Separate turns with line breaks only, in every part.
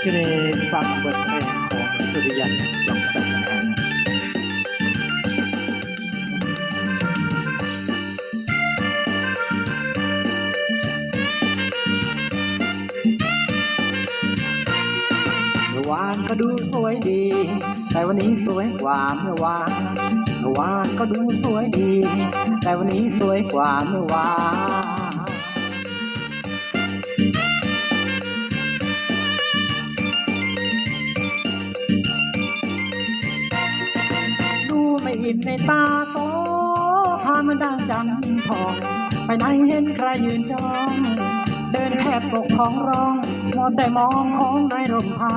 เพลงฟังบทเพลงของสุริยันลองสันนะครับ
เมื่อวานก็ดูสวยดี แต่วันนี้สวยกว่าเมื่อวานเมื่อวานก็ดูสวยดี แต่วันนี้สวยกว่าเมื่อวาน ดูไม่อิ่มในตาโตพามันดังจันทอง ไปไหนเห็นใครยืนจ้อง เดินแทบตกของร้องมัวแต่มองของในร่มผ้า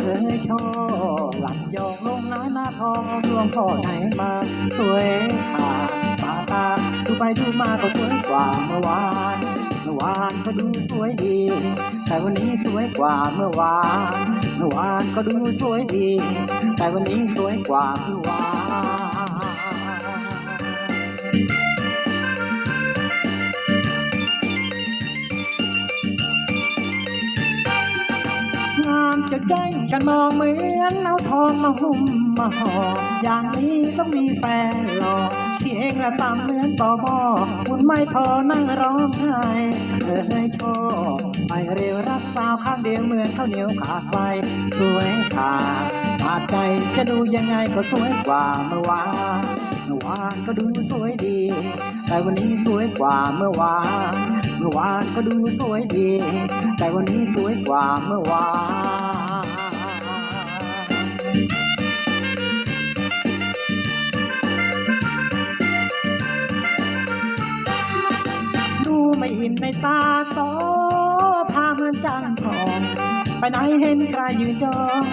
เอ้ยชว์หลับยองลงน้าหน้าทองดวงพ่อไหนมาสวยขาตาตาดูไปดูมาก็สวยกว่าเมื่อวานเมื่อวานก็ดูสวยดี แต่วันนี้สวยกว่าเมื่อวานเมื่อวานก็ดูสวยดี แต่วันนี้สวยกว่าเมื่อวานามจะแจ้งกันมองเหมือนเอาทองมาหุ้มมาห่ออย่างนี้ต้องมีแฟนหล่อที่เองละตามเหมือนต่อหม้อคุณไม่พอนั่งร้องไห้เออให้โชว์ไปเร็วรักสาวข้างเดียวเหมือนข้าวเหนียวขาดไฟสวยขาดขาดใจจะดูยังไงก็สวยกว่าเมื่อวานเมื่อวานก็ดูสวยดี แต่วันนี้สวยกว่าเมื่อวานเมื่อวานก็ดูสวยดี แต่วันนี้สวยกว่าเมื่อวาน ตาโสพาเหมือนจันทอง ไปไหนเห็นใครยืนจ้อง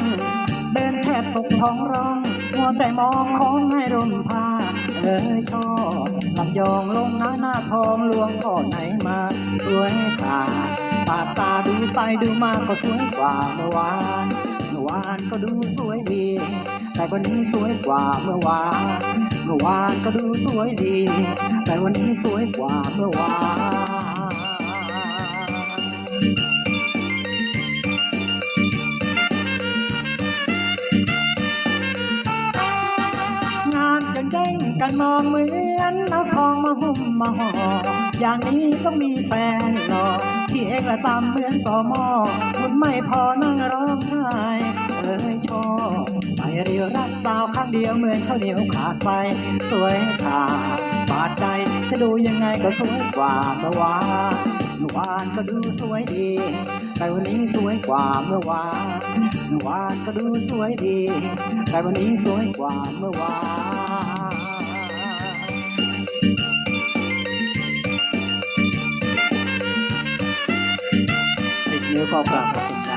เดินแทบตกท้องร้องมัวแต่มองของให้ร่มผ้าเอ้ยชอบลำยองลงหน้าหน้าทองลวงก่อไหนมาสวยตาตาตาดูไปดูมาก็สวยกว่าเมื่อวานเมื่อวานก็ดูสวยดี แต่วันนี้สวยกว่าเมื่อวานเมื่อวานก็ดูสวยดี แต่วันนี้สวยกว่าเมื่อวาน งานจนเด้งกันมองเหมือนเอาทองมาหุ้มมาห่ออย่างนี้ต้องมีแฟนหล่อที่เองละตามเหมือนต่อหม้อคุณไม่พอนั่งร้องไห้เอ้ยชอบไปเรียวรักสาวข้างเดียวเหมือนข้าวเหนียวขาดไปสวยขาดบาดใจจะดูยังไงก็สวยกว่าเมื่า เมื่อวานก็ดูสวยดี แต่วันนี้สวยกว่าเมื่อวานเมื่อวานก็ดูสวยดี แต่วันนี้สวยกว่าเมื่อวาน
ติดนิ้วก็กลับขอบคุณครับ